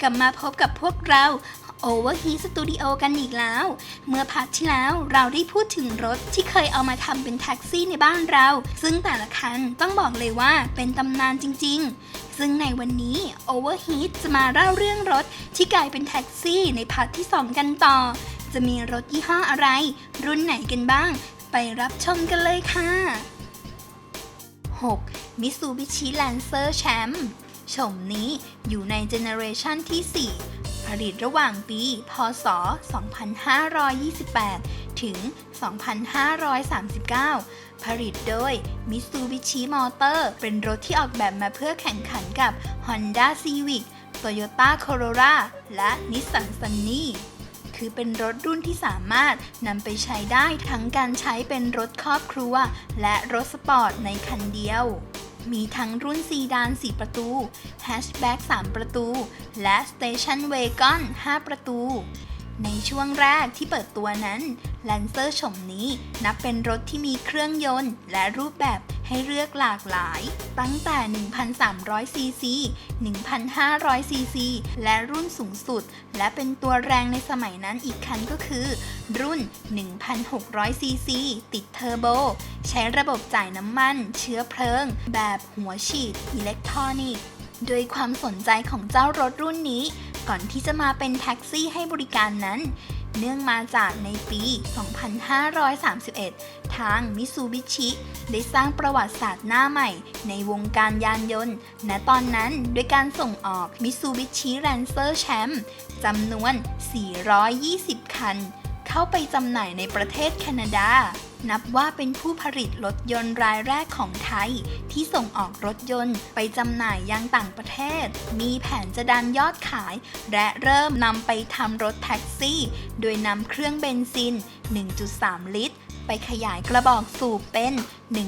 กลับมาพบกับพวกเรา Overheat Studio กันอีกแล้ว เมื่อพักที่แล้วเราได้พูดถึงรถที่เคยเอามาทำเป็นแท็กซี่ในบ้านเรา ซึ่งแต่ละคันต้องบอกเลยว่าเป็นตำนานจริง ๆ ซึ่งในวันนี้ Overheat จะมาเล่าเรื่องรถที่กลายเป็นแท็กซี่ในพาร์ทที่ 2 กันต่อ จะมีรถยี่ห้ออะไร รุ่นไหนกันบ้าง ไปรับชมกันเลยค่ะ 6. Mitsubishi Lancer Champ โฉมนี้อยู่ในเจเนอเรชันที่ 4 ผลิตระหว่างปี พศ 2528 ถึง 2539 ผลิตโดย Mitsubishi Motor เป็นรถที่ออกแบบมาเพื่อแข่งขันกับ Honda Civic Toyota Corolla และ Nissan Sunny คือเป็นรถรุ่นที่สามารถนำไปใช้ได้ทั้งการใช้เป็นรถครอบครัว และรถสปอร์ตในคันเดียว มีทั้งรุ่นซีดาน 4 ประตูแฮชแบ็ก3 ประตู และสเตชันเวกอน 5 ประตู ในช่วงแรกที่เปิดตัวนั้น Lancer ชมนี้นับเป็นรถที่มีเครื่องยนต์ และรูปแบบให้เลือกหลากหลาย ตั้งแต่ 1,300 ซีซี 1,500 ซีซี และรุ่นสูงสุด และเป็นตัวแรงในสมัยนั้นอีกคันก็คือ รุ่น 1,600 ซีซี ติดเทอร์โบ ใช้ระบบจ่ายน้ำมัน เชื้อเพลิง แบบหัวฉีดอิเล็กทรอนิกส์โดยความสนใจของเจ้ารถรุ่นนี้ ก่อนที่จะมาเป็นแท็กซี่ให้บริการนั้น เนื่องมาจากในปี 2531 ทางมิซูบิชิได้สร้างประวัติศาสตร์หน้าใหม่ ในวงการยานยนต์ ณ ตอนนั้นด้วยการส่งออกมิซูบิชิแลนเซอร์แชมป์จำนวน 420 คัน เข้าไปจำหน่ายในประเทศแคนาดา นับว่าเป็นผู้ผลิตรถยนต์รายแรกของไทย ที่ส่งออกรถยนต์ไปจำหน่ายยังต่างประเทศ มีแผนจะดันยอดขาย และเริ่มนำไปทำรถแท็กซี่ โดยนำเครื่องเบนซิน 1.3 ลิตรไปขยายกระบอกสูบเป็น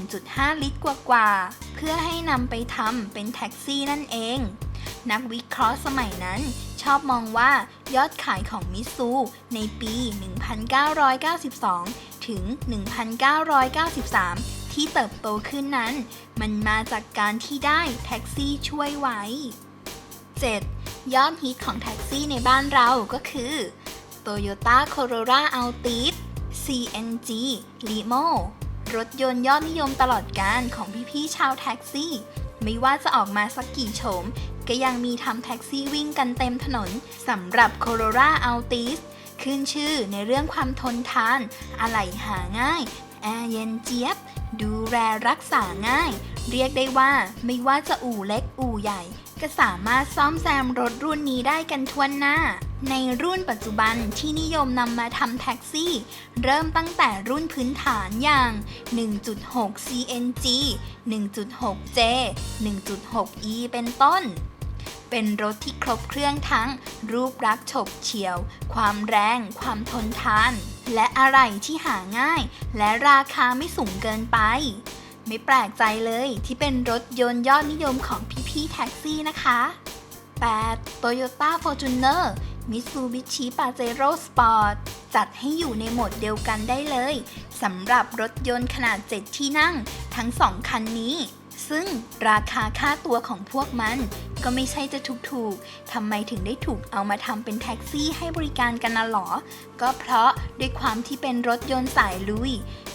1.5 ลิตรกว่าๆ เพื่อให้นำไปทำเป็นแท็กซี่นั่นเอง นักวิเคราะห์สมัยนั้น ชอบมองว่ายอดขายของมิซูในปี 1992 ถึง 1993 ที่เติบโตขึ้นนั้น มันมาจากการที่ได้แท็กซี่ช่วยไว้ 7. ยอดฮิตของแท็กซี่ในบ้านเราก็คือ Toyota Corolla Altis CNG Limo รถยนต์ยอดนิยมตลอดการของพี่ๆชาวแท็กซี่ ไม่ว่าจะออกมาสักกี่โฉม ก็ยังมีทำแท็กซี่วิ่งกันเต็มถนนสำหรับ Corolla Altis ขึ้นชื่อในเรื่องความทนทาน อะไหล่หาง่าย แอร์เย็นเจี๊ยบ ดูแลรักษาง่าย เรียกได้ว่าไม่ว่าจะอู่เล็กอู่ใหญ่ ก็สามารถซ่อมแซมรถรุ่นนี้ได้กันทั่วหน้า ในรุ่นปัจจุบันที่นิยมนำมาทำแท็กซี่ เริ่มตั้งแต่รุ่นพื้นฐานอย่าง 1.6 CNG 1.6J 1.6E เป็นต้น เป็นรถที่ครบเครื่องทั้ง รูปลักษณ์ฉบเฉียว ความแรง ความทนทาน และอะไหล่ที่หาง่าย และราคาไม่สูงเกินไป ไม่แปลกใจเลยที่เป็นรถยนต์ยอดนิยมของพี่ๆแท็กซี่นะคะ 8. Toyota Fortuner Mitsubishi Pajero Sport จัดให้อยู่ในโหมดเดียวกันได้เลยสำหรับรถยนต์ขนาด 7 ที่นั่ง ทั้ง 2 คันนี้ ซึ่งราคาค่าตัวของพวกมัน ก็ไม่ใช่จะถูกๆทำไมถึงได้ถูกเอามาทำเป็นแท็กซี่ให้บริการกันน่ะหรอ ก็เพราะด้วยความที่เป็นรถยนต์สายลุย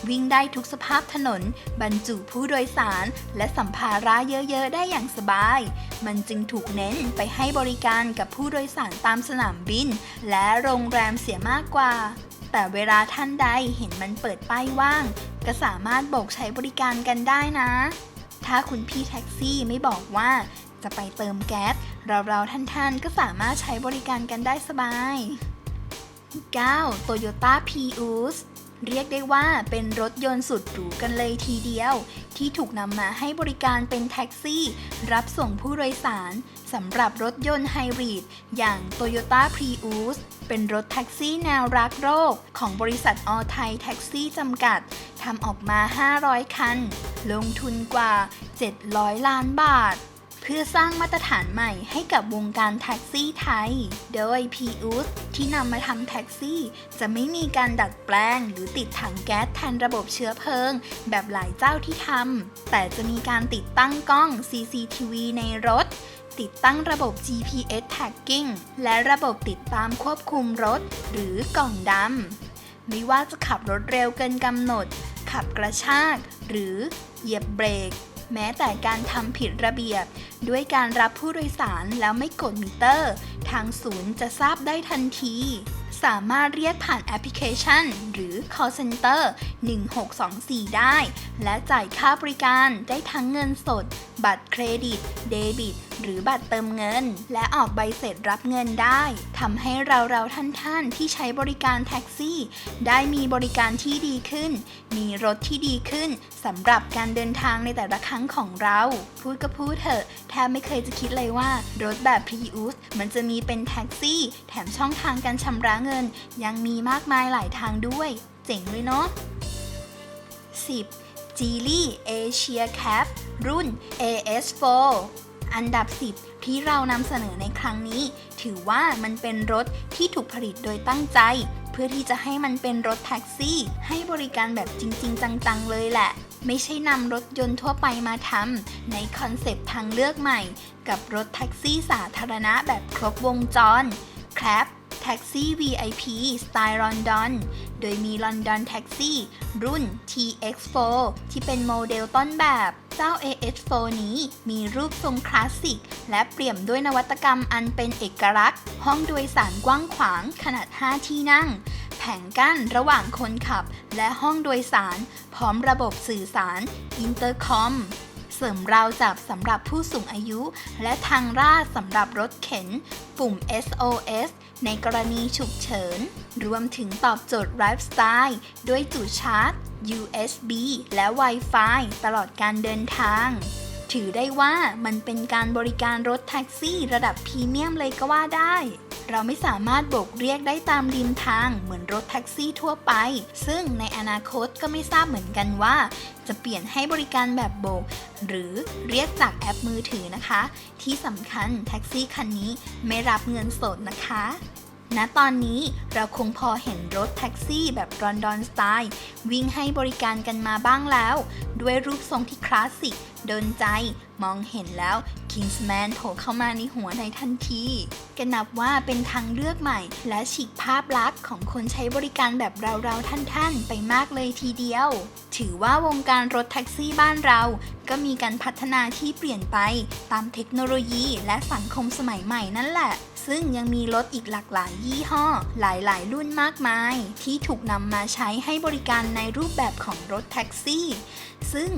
วิ่งได้ทุกสภาพถนน บรรจุผู้โดยสาร และสัมภาระเยอะๆ ได้อย่างสบาย มันจึงถูกเน้นไปให้บริการกับผู้โดยสารตามสนามบิน และโรงแรมเสียมากกว่า แต่เวลาท่านใดเห็นมันเปิดป้ายว่าง ก็สามารถโบกใช้บริการกันได้นะ ถ้าคุณพี่แท็กซี่ไม่บอกว่าจะไปเติมแก๊ส เราๆ ท่านๆ ก็สามารถใช้บริการกันได้สบาย 9. Toyota Prius เรียกได้ว่าเป็นรถยนต์สุดหรูกันเลยทีเดียว ที่ถูกนำมาให้บริการเป็นแท็กซี่ รับส่งผู้โดยสาร สำหรับรถยนต์ไฮบริดอย่าง Toyota Prius เป็นรถแท็กซี่แนวรักโลกของบริษัทออไทยแท็กซี่จำกัดทำออกมา 500 คัน ลงทุนกว่า 700 ล้านบาท เพื่อสร้างมาตรฐานใหม่ให้กับวงการแท็กซี่ไทย โดย p ีอุสที่นำมาทำแท็กซี่ จะไม่มีการดัดแปลง หรือติดถังแก๊สแทนระบบเชื้อเพลิง แบบหลายเจ้าที่ทำแต่จะมีการติดตั้งกล้อง CCTV ในรถ ติดตั้งระบบ GPS tagging และระบบติดตามควบคุมรถ หรือกล่องดำ ไม่ว่าจะขับรถเร็วเกินกำหนด ขับกระชาก หรือเหยียบเบรก แม้แต่การทำผิดระเบียบ ด้วยการรับผู้โดยสารแล้วไม่กดมิเตอร์ ทางศูนย์จะทราบได้ทันที สามารถเรียกผ่านแอปพลิเคชัน หรือ call center 1624 ได้ และจ่ายค่าบริการได้ทั้งเงินสด บัตรเครดิต เดบิต หรือบัตรเติมเงิน และออกใบเสร็จรับเงินได้ทำให้เราเราๆท่านๆ ที่ใช้บริการแท็กซี่ ได้มีบริการที่ดีขึ้น มีรถที่ดีขึ้นสำหรับการเดินทางในแต่ละครั้งของเรา พูดก็พูดเถอะแทบไม่เคยจะคิดเลยว่ารถแบบ Prius มันจะมีเป็นแท็กซี่ แถมช่องทางการชำระเงินยังมีมากมายหลายทางด้วย เจ๋งเลยเนาะ 10. g e l y Asia Cap รุ่น AS4 อันดับ 10 ที่เรานำเสนอในครั้งนี้ ถือว่ามันเป็นรถที่ถูกผลิตโดยตั้งใจ เพื่อที่จะให้มันเป็นรถแท็กซี่ ให้บริการแบบจริง ๆ จัง ๆ เลยแหละ ไม่ใช่นำรถยนต์ทั่วไปมาทำในคอนเซปต์ทางเลือกใหม่ กับรถแท็กซี่สาธารณะแบบครบวงจร ครับ แท็กซี่ VIP สไตล์ลอนดอน โดยมี London Taxi รุ่น TX4 ที่เป็นโมเดลต้นแบบเจ้า AS4 นี้มีรูปทรงคลาสสิก และเปี่ยมด้วยนวัตกรรมอันเป็นเอกลักษณ์ ห้องโดยสารกว้างขวางขนาด 5 ที่นั่ง แผงกั้นระหว่างคนขับ และห้องโดยสาร พร้อมระบบสื่อสาร อินเตอร์คอมเสริมราวจับสำหรับผู้สูงอายุ และทางราดสำหรับรถเข็น ปุ่ม SOS ในกรณีฉุกเฉิน รวมถึงตอบโจทย์ไลฟ์สไตล์ด้วยจุดชาร์จ USB และ Wi-Fi ตลอดการเดินทาง ถือได้ว่ามันเป็นการบริการรถแท็กซี่ระดับพรีเมียมเลยก็ว่าได้ เราไม่สามารถโบกเรียกได้ตามริมทางเหมือนรถแท็กซี่ทั่วไป ซึ่งในอนาคตก็ไม่ทราบเหมือนกันว่า จะเปลี่ยนให้บริการแบบโบก หรือเรียกจากแอปมือถือนะคะ ที่สำคัญแท็กซี่คันนี้ไม่รับเงินสดนะคะ ณตอนนี้เราคงพอเห็นรถแท็กซี่แบบรอนดอนสไตล์ วิ่งให้บริการกันมาบ้างแล้ว ด้วยรูปทรงที่คลาสสิกโดนใจ มองเห็นแล้ว Kingsman โผล่เข้ามาในหัวในทันทีก็นับว่าเป็นทางเลือกใหม่ และฉีกภาพลักษณ์ของคนใช้บริการแบบเราๆท่านๆ ไปมากเลยทีเดียว ถือว่าวงการรถแท็กซี่บ้านเรา ก็มีการพัฒนาที่เปลี่ยนไปตามเทคโนโลยีและสังคมสมัยใหม่นั่นแหละ ซึ่งยังมีรถอีกหลากหลายยี่ห้อ หลายๆ รุ่นมากมาย ที่ถูกนำมาใช้ให้บริการในรูปแบบของรถแท็กซี่ ซึ่ง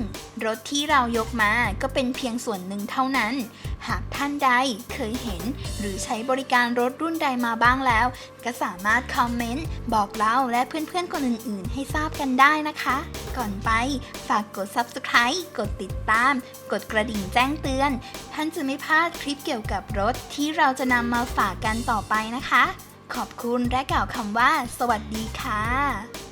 รถที่เรายกมาก็เป็นเพียงส่วนหนึ่งเท่านั้นหากท่านใดเคยเห็น หรือใช้บริการรถรุ่นใดมาบ้างแล้ว ก็สามารถคอมเมนต์ บอกเราและเพื่อนๆคนอื่นๆ ให้ทราบกันได้นะคะ ก่อนไป ฝากกด subscribe กดติดตาม กดกระดิ่งแจ้งเตือน ท่านจะไม่พลาดคลิปเกี่ยวกับรถที่เราจะนำมาฝากกันต่อไปนะคะ ขอบคุณและกล่าวคำว่า สวัสดีค่ะ